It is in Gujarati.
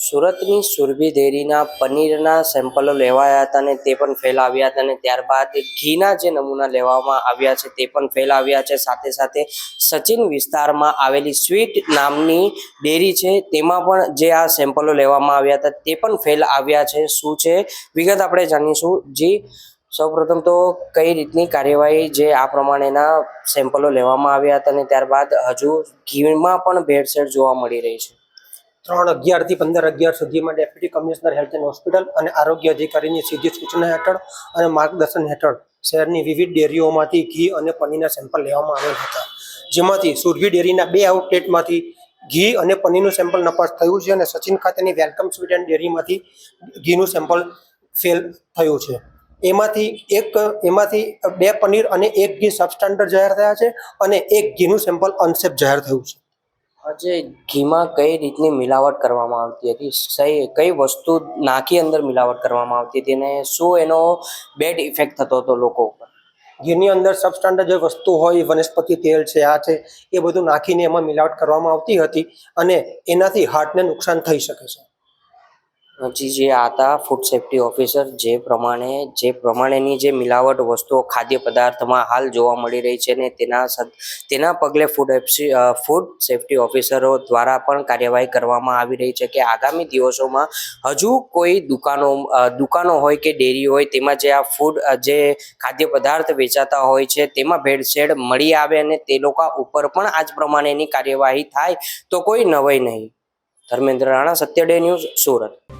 સુરતની સુરભી ડેરીના પનીરના સેમ્પલો લેવાયા હતા અને તે પણ ફેલ આવ્યા હતા અને ત્યારબાદ ઘીના જે નમૂના લેવામાં આવ્યા છે તે પણ ફેલ આવ્યા છે. સાથે સાથે સચિન વિસ્તારમાં આવેલી સ્વીટ નામની ડેરી છે તેમાં પણ જે આ સેમ્પલો લેવામાં આવ્યા હતા તે પણ ફેલ આવ્યા છે. શું છે? વિગત આપણે જાણીશું. જી, સૌપ્રથમ તો કઈ રીતની કાર્યવાહી જે આ પ્રમાણેના સેમ્પલો લેવામાં આવ્યા હતા અને ત્યારબાદ હજુ ઘીમાં પણ ભેળસેળ જોવા મળી રહી છે? ત્રણ અગિયારથી પંદર અગિયાર સુધીમાં deputy commissioner health and hospital અને આરોગ્ય અધિકારીની સીધી સૂચના હેઠળ અને માર્ગદર્શન હેઠળ શહેરની વિવિધ ડેરીઓમાંથી ઘી અને પનીરના સેમ્પલ લેવામાં આવેલ હતા. જેમાંથી સુરભી ડેરીના બે આઉટલેટમાંથી ઘી અને પનીરનું સેમ્પલ નપાસ થયું છે અને સચિન ખાતેની વેલકમ સ્વીટ એન્ડ ડેરીમાંથી ઘીનું સેમ્પલ ફેલ થયું છે. એમાંથી એક, એમાંથી બે પનીર અને એક ઘી સબસ્ટાન્ડર્ડ જાહેર થયા છે અને એક ઘીનું સેમ્પલ અનસેફ જાહેર થયું છે. આજે ઘીમાં કઈ રીતની મિલાવટ કરવામાં આવતી હતી? સહી, કઈ વસ્તુ નાખી અંદર મિલાવટ કરવામાં આવતી હતી અને શું એનો બેડ ઇફેક્ટ થતો હતો લોકો ઉપર? ઘીની અંદર સબસ્ટાન્ડર્ડ જે વસ્તુ હોય, વનસ્પતિ તેલ છે, આ છે, એ બધું નાખીને એમાં મિલાવટ કરવામાં આવતી હતી અને એનાથી હાર્ટને નુકસાન થઈ શકે છે. હજી જે હતા ફૂડ સેફ્ટી ઓફિસર જે પ્રમાણે, જે પ્રમાણેની જે મિલાવટ વસ્તુઓ, ખાદ્ય પદાર્થમાં હાલ જોવા મળી રહી છે ને તેના તેના પગલે ફૂડ ફૂડ સેફ્ટી ઓફિસરો દ્વારા પણ કાર્યવાહી કરવામાં આવી રહી છે કે આગામી દિવસોમાં હજુ કોઈ દુકાનો દુકાનો હોય કે ડેરી હોય તેમાં જે આ ફૂડ જે ખાદ્ય પદાર્થ વેચાતા હોય છે તેમાં ભેળસેળ મળી આવે અને તે લોકો ઉપર પણ આ જ પ્રમાણેની કાર્યવાહી થાય તો કોઈ નવાઈ નહીં. Dharmendra Rana, Satya day news, Surat.